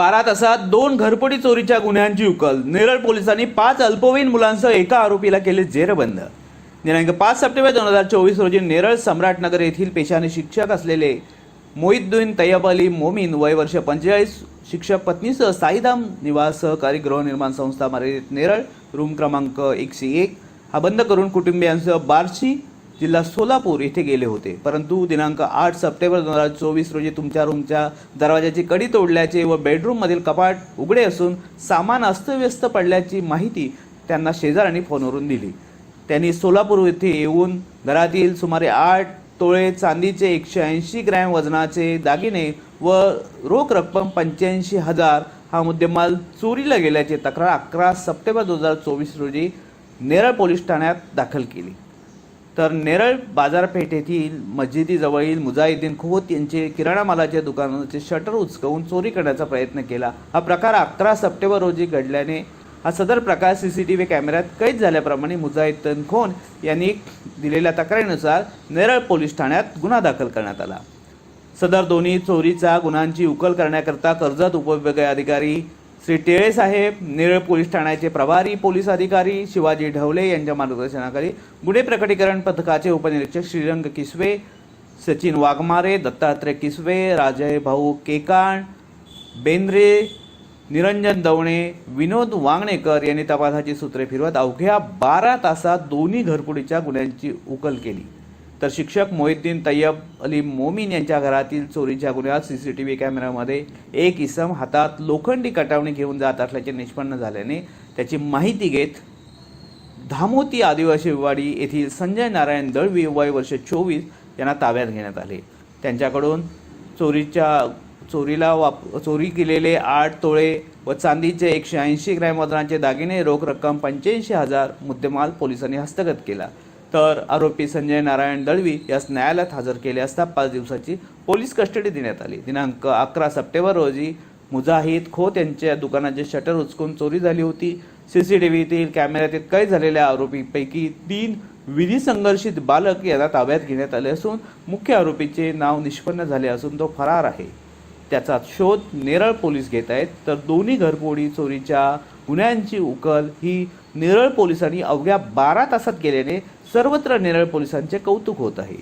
बारा तासात दोन घरपोटी चोरीच्या गुन्ह्यांची उकल. नेरळ पोलिसांनी पाच अल्पवयीन मुलांसह एका आरोपीला केले जेरबंद. दिनांक पाच सप्टेंबर दोन हजार चोवीस रोजी नेरळ सम्राटनगर येथील पेशाने शिक्षक असलेले मोहिद्दीन तय्यब अली मोमीन वय वर्ष पंचेचाळीस शिक्षक पत्नीसह साईधाम निवास सहकारी गृहनिर्माण संस्था मर्यादित नेरळ रूम क्रमांक एकशे एक. हा बंद करून कुटुंबियांसह बार्शी जिल्हा सोलापूर येथे गेले होते. परंतु दिनांक आठ सप्टेंबर दोन हजार चोवीस रोजी तुमच्या रूमच्या दरवाजाची कडी तोडल्याचे व बेडरूममधील कपाट उघडे असून सामान अस्तव्यस्त पडल्याची माहिती त्यांना शेजाऱ्यांनी फोनवरून दिली. त्यांनी सोलापूर येथे येऊन घरातील सुमारे आठ तोळे चांदीचे एकशे ऐंशी ग्रॅम वजनाचे दागिने व रोख रक्कम पंच्याऐंशी हजार हा मुद्देमाल चोरीला गेल्याची तक्रार अकरा सप्टेंबर दोन हजार चोवीस रोजी नेरळ पोलीस ठाण्यात दाखल केली. तर नेरळ बाजारपेठेतील मस्जिदीजवळील मुजाहिद्दीन खोत यांचे किराणा मालाच्या दुकानाचे शटर उचकवून चोरी करण्याचा प्रयत्न केला. हा प्रकार अकरा सप्टेंबर रोजी घडल्याने हा सदर प्रकार सी सी टी व्ही कॅमेऱ्यात कैद झाल्याप्रमाणे मुजाहिद्दीन खोन यांनी दिलेल्या तक्रारीनुसार नेरळ पोलीस ठाण्यात गुन्हा दाखल करण्यात आला. सदर दोन्ही चोरीचा गुन्ह्यांची उकल करण्याकरता कर्जत उपविभागीय अधिकारी श्री टिळे साहेब नेरळ पोलीस ठाण्याचे प्रभारी पोलीस अधिकारी शिवाजी ढवले यांच्या मार्गदर्शनाखाली गुन्हे प्रकटीकरण पथकाचे उपनिरीक्षक श्रीरंग किसवे सचिन वाघमारे दत्तात्रय किसवे राजय भाऊ केकाण बेंद्रे निरंजन दवणे विनोद वांगणेकर यांनी तपासाची सूत्रे फिरवत अवघ्या बारा तासात दोन्ही घरपुडीच्या गुन्ह्यांची उकल केली. तर शिक्षक मोहिद्दीन तय्यब अली मोमीन यांच्या घरातील चोरीच्या गुन्ह्यात व्ही कॅमेऱ्यामध्ये एक इसम हातात लोखंडी कटावणी घेऊन जात असल्याचे निष्पन्न झाल्याने त्याची माहिती घेत धामोती आदिवासी वाडी येथील संजय नारायण दळवी वय वर्ष चोवीस यांना ताब्यात घेण्यात आले. त्यांच्याकडून चोरीच्या चोरीला वाप चोरी केलेले आठ तोळे व चांदीचे एकशे ऐंशी ग्रॅम वजनाचे दागिने रोख रक्कम पंच्याऐंशी हजार मुद्देमाल पोलिसांनी हस्तगत केला. तर आरोपी संजय नारायण दळवी यास न्यायालयात हजर केले असता पाच दिवसाची पोलीस कस्टडी देण्यात आली. दिनांक अकरा सप्टेंबर रोजी मुजाहिद खोत यांच्या दुकानाचे शटर उचकून चोरी झाली होती. सी सी टी व्हीतील कॅमेऱ्यातील कैद झालेल्या आरोपीपैकी तीन विधी संघर्षित बालक यांना ताब्यात घेण्यात आले असून मुख्य आरोपीचे नाव निष्पन्न झाले असून तो फरार आहे. त्याचा शोध नेरळ पोलीस घेत आहेत. तर दोन्ही घरपोडी चोरीच्या गुन्ह्यांची उकल ही नेरळ पोलिसांनी अवघ्या बारा तासात केल्याने सर्वत्र नेरळ पोलिसांचे कौतुक होत आहे.